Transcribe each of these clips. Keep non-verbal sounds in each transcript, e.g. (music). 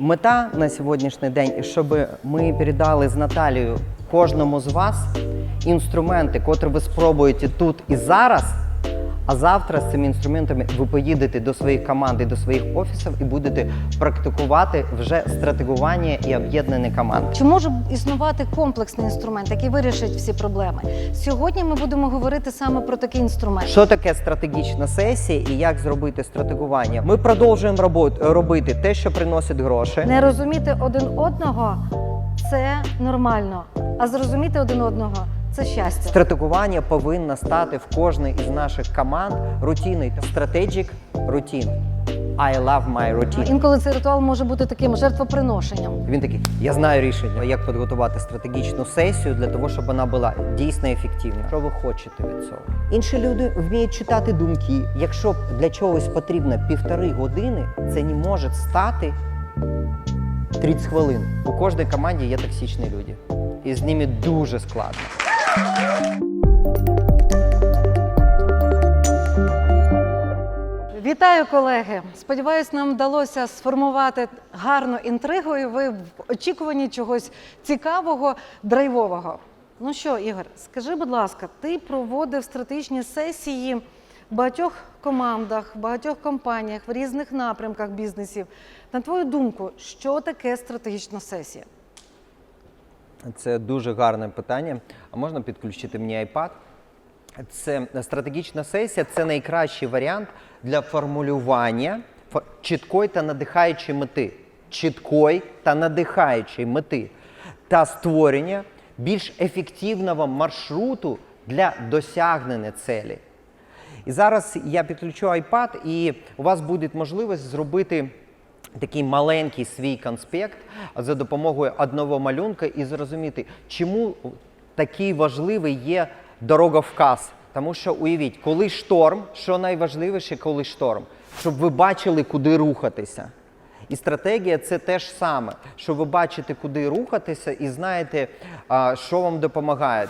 Мета на сьогоднішній день, щоб ми передали з Наталією кожному з вас інструменти, котрі ви спробуєте тут і зараз. А завтра з цими інструментами ви поїдете до своїх команд і до своїх офісів і будете практикувати вже стратегування і об'єднані команди. Чи може існувати комплексний інструмент, який вирішить всі проблеми? Сьогодні ми будемо говорити саме про такий інструмент. Що таке стратегічна сесія і як зробити стратегування? Ми продовжуємо робити те, що приносить гроші. Не розуміти один одного це нормально, а зрозуміти один одного це щастя. Стратегування повинно стати в кожній із наших команд рутиною. Strategic routine. I love my routine. Інколи цей ритуал може бути таким жертвоприношенням. Він такий: я знаю рішення, як підготувати стратегічну сесію для того, щоб вона була дійсно ефективна. Що ви хочете від цього? Інші люди вміють читати думки. Якщо для чогось потрібно півтори години, це не може стати 30 хвилин. У кожній команді є токсичні люди, і з ними дуже складно. Вітаю, колеги! Сподіваюсь, нам вдалося сформувати гарну інтригу, і ви в очікуванні чогось цікавого, драйвового. Ну що, Ігор, скажи, будь ласка, ти проводив стратегічні сесії в багатьох командах, в багатьох компаніях, в різних напрямках бізнесів. На твою думку, що таке стратегічна сесія? Це дуже гарне питання. А можна підключити мені iPad? Це стратегічна сесія це найкращий варіант для формулювання чіткої та надихаючої мети. Чіткої та надихаючої мети та створення більш ефективного маршруту для досягнення цілі. І зараз я підключу iPad, і у вас буде можливість зробити такий маленький свій конспект за допомогою одного малюнка і зрозуміти, чому такий важливий є дороговказ. Тому що уявіть, коли шторм, що найважливіше, коли шторм, щоб ви бачили, куди рухатися. І стратегія це те ж саме, що ви бачите, куди рухатися, і знаєте, що вам допомагає.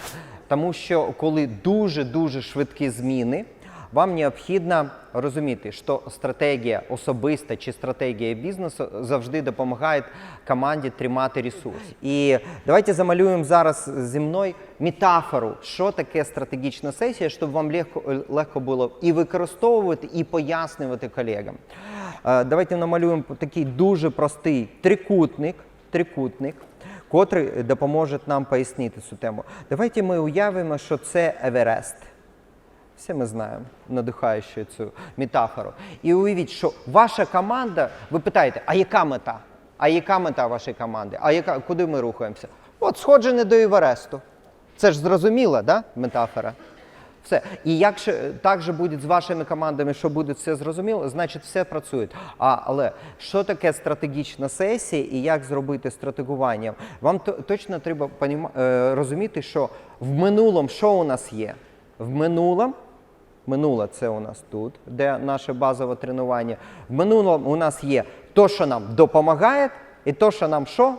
Тому що коли дуже-дуже швидкі зміни, вам необхідно розуміти, що стратегія особиста чи стратегія бізнесу завжди допомагає команді тримати ресурс. І давайте замалюємо зараз зі мною метафору, що таке стратегічна сесія, щоб вам легко, легко було і використовувати, і пояснювати колегам. Е, Давайте намалюємо такий дуже простий трикутник, трикутник, котрий допоможе нам пояснити цю тему. Давайте ми уявимо, що це Еверест. Всі ми знаємо, надихаючи цю метафору. І уявіть, що ваша команда, ви питаєте, а яка мета? А яка мета вашої команди? А яка, куди ми рухаємося? От сходження до Евересту. Це ж зрозуміла, да, метафора? Все. І якщо так же буде з вашими командами, що буде все зрозуміло, значить все працює. А, але що таке стратегічна сесія і як зробити стратегування? Вам то- точно треба е, розуміти, що в минулому що у нас є? В минулому Минуле це у нас тут, де наше базове тренування. В минулому у нас є то, що нам допомагає, і то, що нам що?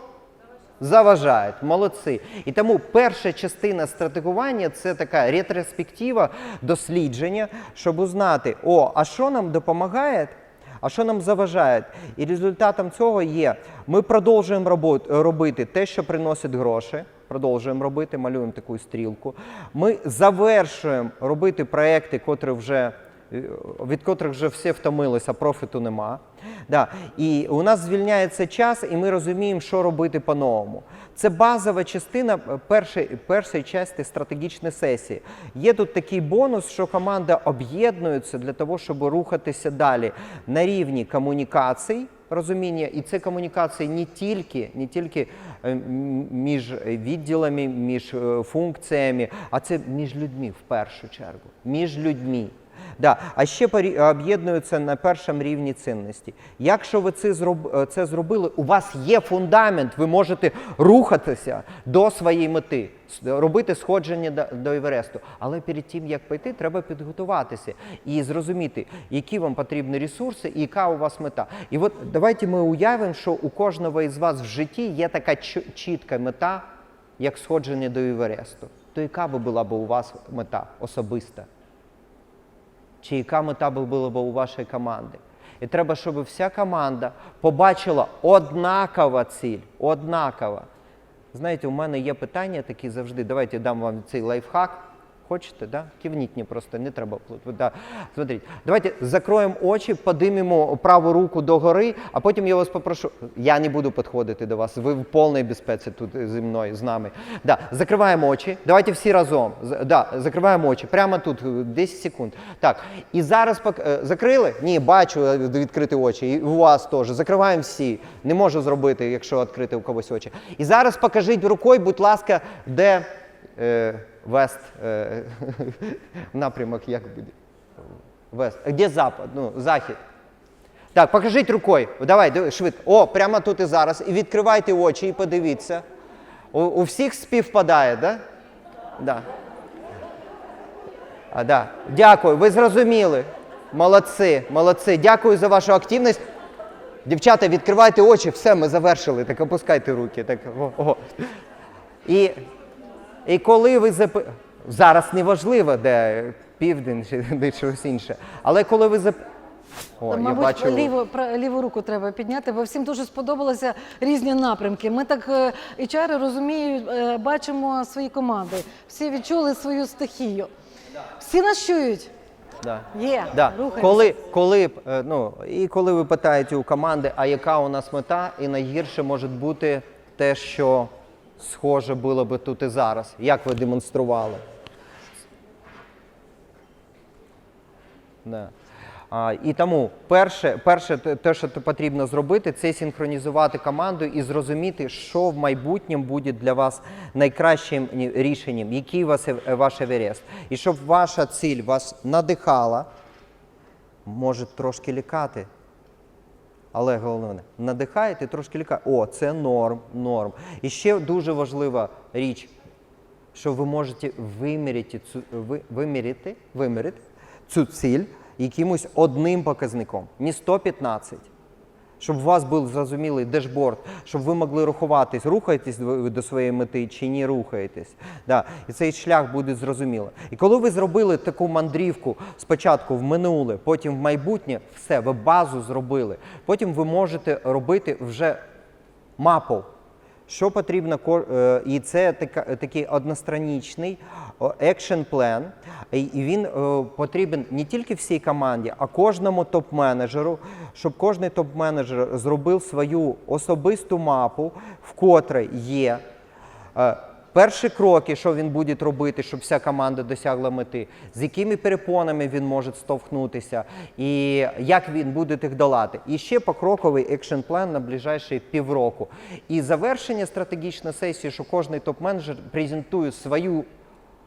Заважають. Молодці. І тому перша частина стратегування це така ретроспектива дослідження, щоб узнати, о, а що нам допомагає, а що нам заважає. І результатом цього є, ми продовжуємо робот- робити те, що приносить гроші. Продовжуємо робити, малюємо таку стрілку. Ми завершуємо робити проекти, котрі вже е, від котрих вже всі втомилися, профіту нема. Да. І у нас звільняється час, і ми розуміємо, що робити по-новому. Це базова частина е, першої, першої частини стратегічної сесії. Є тут такий бонус, що команда об'єднується для того, щоб рухатися далі на рівні комунікацій. Розуміння, і це комунікація не тільки, не тільки е, між відділами, між е, функціями, а це між людьми в першу чергу. Між людьми. Да. А ще об'єднуються на першому рівні цінності. Якщо ви це, це зробили, у вас є фундамент, ви можете рухатися до своєї мети, робити сходження до, до. Але перед тим, як пойти, треба підготуватися і зрозуміти, які вам потрібні ресурси і яка у вас мета. І от давайте ми уявимо, що у кожного із вас в житті є така чітка мета, як сходження до Евересту. То яка би була б у вас мета особиста? Чи яка мета була б у вашої команди? І треба, щоб вся команда побачила однакова ціль. Однакова. Знаєте, у мене є питання такі завжди. Давайте дам вам цей лайфхак. Хочете, да? Кивніть мені просто, не треба. Да. Смотрите, давайте закроємо очі, подимемо праву руку догори, а потім я вас попрошу. Я не буду підходити до вас. Ви в повній безпеці тут зі мною, з нами. Да. Закриваємо очі. Давайте всі разом. Да, закриваємо очі. Прямо тут, е, 10 секунд. Так. І зараз пок... е, закрили? Ні, бачу е, відкрити очі. І у вас теж. Закриваємо всі. Не можу зробити, якщо відкрити у когось очі. І зараз покажіть рукою, будь ласка, де. Е, Вест е, (laughs) напрямок як буде? Вест. А Де запад? Ну, захід. Так, покажіть рукою. Давай, швидко. О, прямо тут і зараз. І відкривайте очі і подивіться. У, у всіх співпадає, так? Да? Да. А, да. Дякую, ви зрозуміли. Молодці, молодці. Дякую за вашу активність. Дівчата, відкривайте очі, все, ми завершили. Так опускайте руки. Так, о, о. І і коли ви зап... зараз неважливо, де південь чи (laughs) де щось інше. Але коли ви зап... О, Та, я бачу... ліву, ліву руку треба підняти, бо всім дуже сподобалися різні напрямки. Ми так е, HR розуміють, е, бачимо свої команди. Всі відчули свою стихію. Всі нас чують. Да. Є, Да. Коли, коли, е, ну, і коли ви питаєте у команди, а яка у нас мета, і найгірше може бути те, що схоже було би тут і зараз. Як ви демонстрували? Да. А, і тому перше, перше, те- що потрібно зробити, це синхронізувати команду і зрозуміти, що в майбутньому буде для вас найкращим рішенням, який вас е- ваш Еверест. І щоб ваша ціль вас надихала, може трошки лякати. Але головне, надихаєте трошки лякає. О, це норм, норм. І ще дуже важлива річ, що ви можете виміряти цю, вимірити, виміряти цю ціль якимось одним показником, не 115. Щоб у вас був зрозумілий дешборд, щоб ви могли рахуватись, рухаєтесь ви до своєї мети чи ні рухаєтесь. Да. І цей шлях буде зрозумілий. І коли ви зробили таку мандрівку спочатку в минуле, потім в майбутнє, все, ви базу зробили. Потім ви можете робити вже мапу. Що потрібно, е, і це такий одностранічний екшн план, і він е, потрібен не тільки всій команді, а кожному топ-менеджеру, щоб кожний топ-менеджер зробив свою особисту мапу, в котрій є е, перші кроки, що він буде робити, щоб вся команда досягла мети, з якими перепонами він може стовхнутися, і як він буде їх долати. І ще покроковий екшн план на ближайші півроку. І завершення стратегічної сесії, що кожний топ-менеджер презентує свою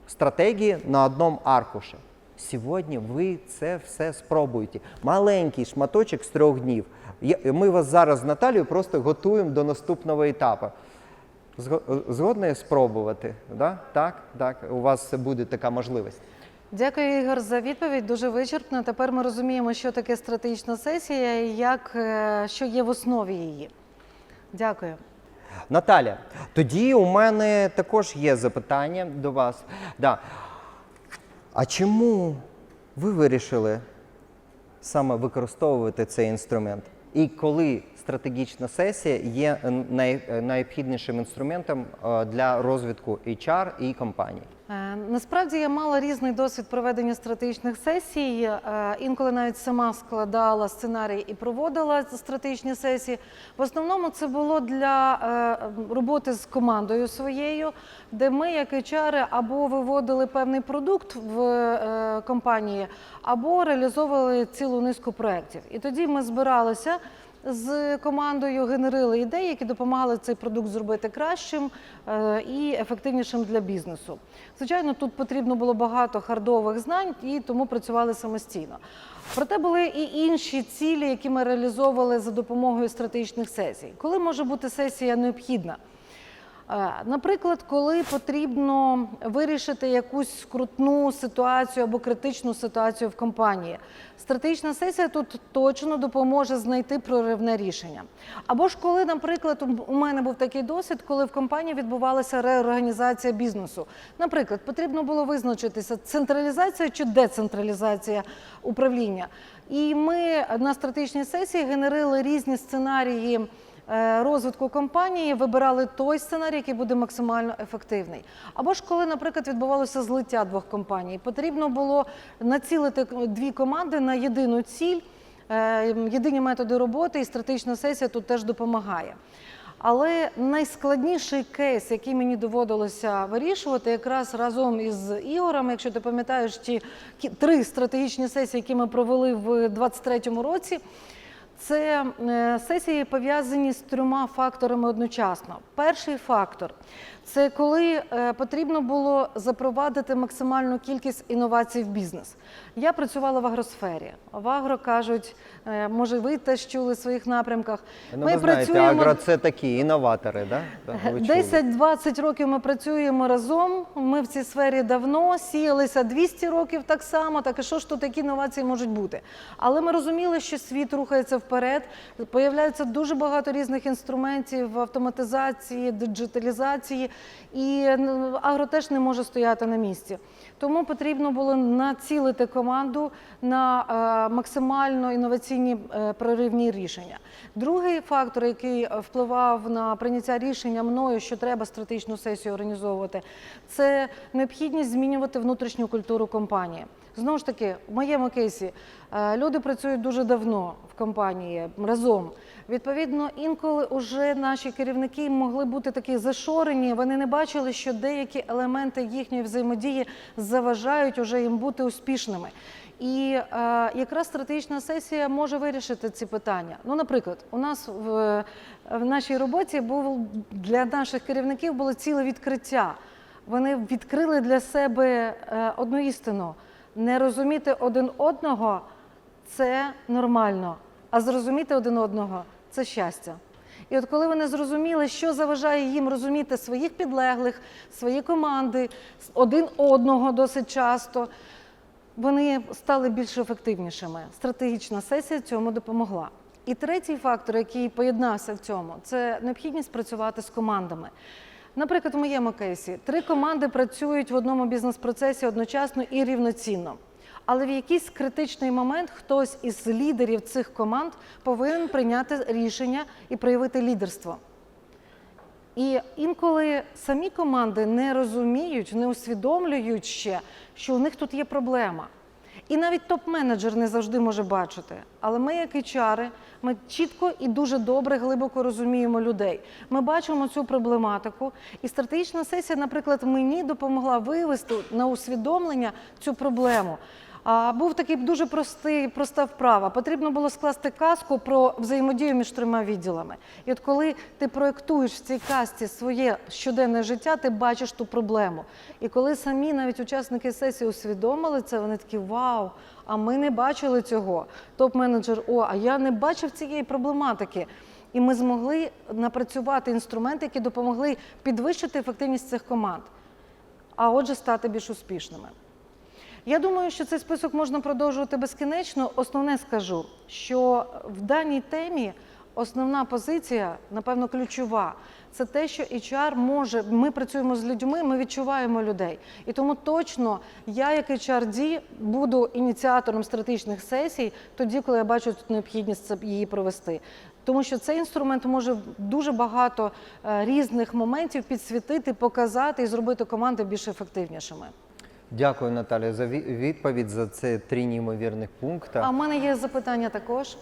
стратегію на одному аркуші. Сьогодні ви це все спробуєте. Маленький шматочок з трьох днів. Ми вас зараз з Наталією просто готуємо до наступного етапу. Зго- Згодні спробувати? Да? Так, так, у вас буде така можливість. Дякую, Ігор, за відповідь. Дуже вичерпно. Тепер ми розуміємо, що таке стратегічна сесія і як, е, що є в основі її. Дякую. Наталя, тоді у мене також є запитання до вас. Да. А чому ви вирішили саме використовувати цей інструмент? І коли стратегічна сесія є най- е, найобхіднішим інструментом е, для розвитку HR і компаній? Е, Насправді я мала різний досвід проведення стратегічних сесій. Е, Інколи навіть сама складала сценарій і проводила стратегічні сесії. В основному це було для е, роботи з командою своєю, де ми, як HR, або виводили певний продукт в компанії, або реалізовували цілу низку проєктів. І тоді ми збиралися з командою генерили ідеї, які допомагали цей продукт зробити кращим е, і ефективнішим для бізнесу. Звичайно, тут потрібно було багато хардових знань, і тому працювали самостійно. Проте були і інші цілі, які ми реалізовували за допомогою стратегічних сесій. Коли може бути сесія необхідна? Е, Наприклад, коли потрібно вирішити якусь скрутну ситуацію або критичну ситуацію в компанії, стратегічна сесія тут точно допоможе знайти проривне рішення. Або ж коли, наприклад, у мене був такий досвід, коли в компанії відбувалася реорганізація бізнесу. Наприклад, потрібно було визначитися, централізація чи децентралізація управління. І ми на стратегічній сесії генерили різні сценарії розвитку компанії, вибирали той сценарій, який буде максимально ефективний. Або ж коли, наприклад, відбувалося злиття двох компаній, потрібно було націлити дві команди на єдину ціль, е, єдині методи роботи, і стратегічна сесія тут теж допомагає. Але найскладніший кейс, який мені доводилося вирішувати, якраз разом із Ігорем, якщо ти пам'ятаєш ті три стратегічні сесії, які ми провели в 2023 році, це е, сесії пов'язані з трьома факторами одночасно. Перший фактор це коли е, потрібно було запровадити максимальну кількість інновацій в бізнес. Я працювала в агросфері. В агро кажуть, е, може, ви теж чули в своїх напрямках. Ну, ви знаєте, агро це такі інноватори, да? Да, 10-20 років ми працюємо разом. Ми в цій сфері давно сіялися 200 років так само. Так і що ж тут такі інновації можуть бути? Але ми розуміли, що світ рухається вперед. Появляється дуже багато різних інструментів автоматизації, диджиталізації, і агро теж не може стояти на місці. Тому потрібно було націлити команду на е, максимально інноваційні е, проривні рішення. Другий фактор, який впливав на прийняття рішення мною, що треба стратегічну сесію організовувати, це необхідність змінювати внутрішню культуру компанії. Знову ж таки, в моєму кейсі е, люди працюють дуже давно в компанії разом. Відповідно, інколи вже наші керівники могли бути такі зашорені. Вони не бачили, що деякі елементи їхньої взаємодії заважають уже їм бути успішними. І е, якраз стратегічна сесія може вирішити ці питання. Ну, наприклад, у нас в, в нашій роботі був для наших керівників було ціле відкриття. Вони відкрили для себе е, одну істину: не розуміти один одного це нормально, а зрозуміти один одного це щастя. І от коли вони зрозуміли, що заважає їм розуміти своїх підлеглих, свої команди, один одного досить часто, вони стали більш ефективнішими. Стратегічна сесія цьому допомогла. І третій фактор, який поєднався в цьому, це необхідність працювати з командами. Наприклад, в моєму кейсі три команди працюють в одному бізнес-процесі одночасно і рівноцінно. Але в якийсь критичний момент хтось із лідерів цих команд повинен прийняти рішення і проявити лідерство. І інколи самі команди не розуміють, не усвідомлюють ще, що у них тут є проблема. І навіть топ-менеджер не завжди може бачити. Але ми, як HR, ми чітко і дуже добре, глибоко розуміємо людей. Ми бачимо цю проблематику. І стратегічна сесія, наприклад, мені допомогла вивести на усвідомлення цю проблему. А, був такий дуже простий, проста вправа. Потрібно було скласти казку про взаємодію між трьома відділами. І от коли ти проєктуєш в цій казці своє щоденне життя, ти бачиш ту проблему. І коли самі навіть учасники сесії усвідомили це, вони такі вау, а ми не бачили цього. Топ-менеджер, о, а я не бачив цієї проблематики. І ми змогли напрацювати інструменти, які допомогли підвищити ефективність цих команд, а отже, стати більш успішними. Я думаю, що цей список можна продовжувати безкінечно. Основне скажу, що в даній темі основна позиція, напевно, ключова. Це те, що HR може. Ми працюємо з людьми, ми відчуваємо людей. І тому точно я, як HRD, буду ініціатором стратегічних сесій, тоді, коли я бачу тут необхідність її провести. Тому що цей інструмент може дуже багато е, різних моментів підсвітити, показати і зробити команди більш ефективнішими. Дякую, Наталя, за відповідь за це три неймовірних пункти. А в мене є запитання також.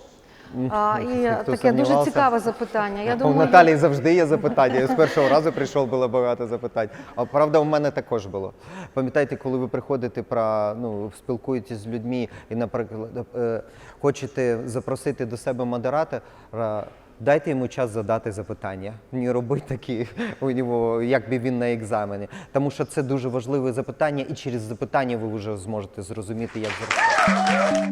А, і Хто таке дуже цікаве запитання. Я У думаю, Наталі завжди є запитання. Я з (laughs) першого разу прийшов, було багато запитань. А правда, у мене також було. Пам'ятаєте, коли ви приходите про ну спілкуєтесь з людьми і, наприклад, е, хочете запросити до себе модератора. Дайте йому час задати запитання. Не робить такі у нього, як би він на екзамені. Тому що це дуже важливе запитання, і через запитання ви вже зможете зрозуміти, як зростати.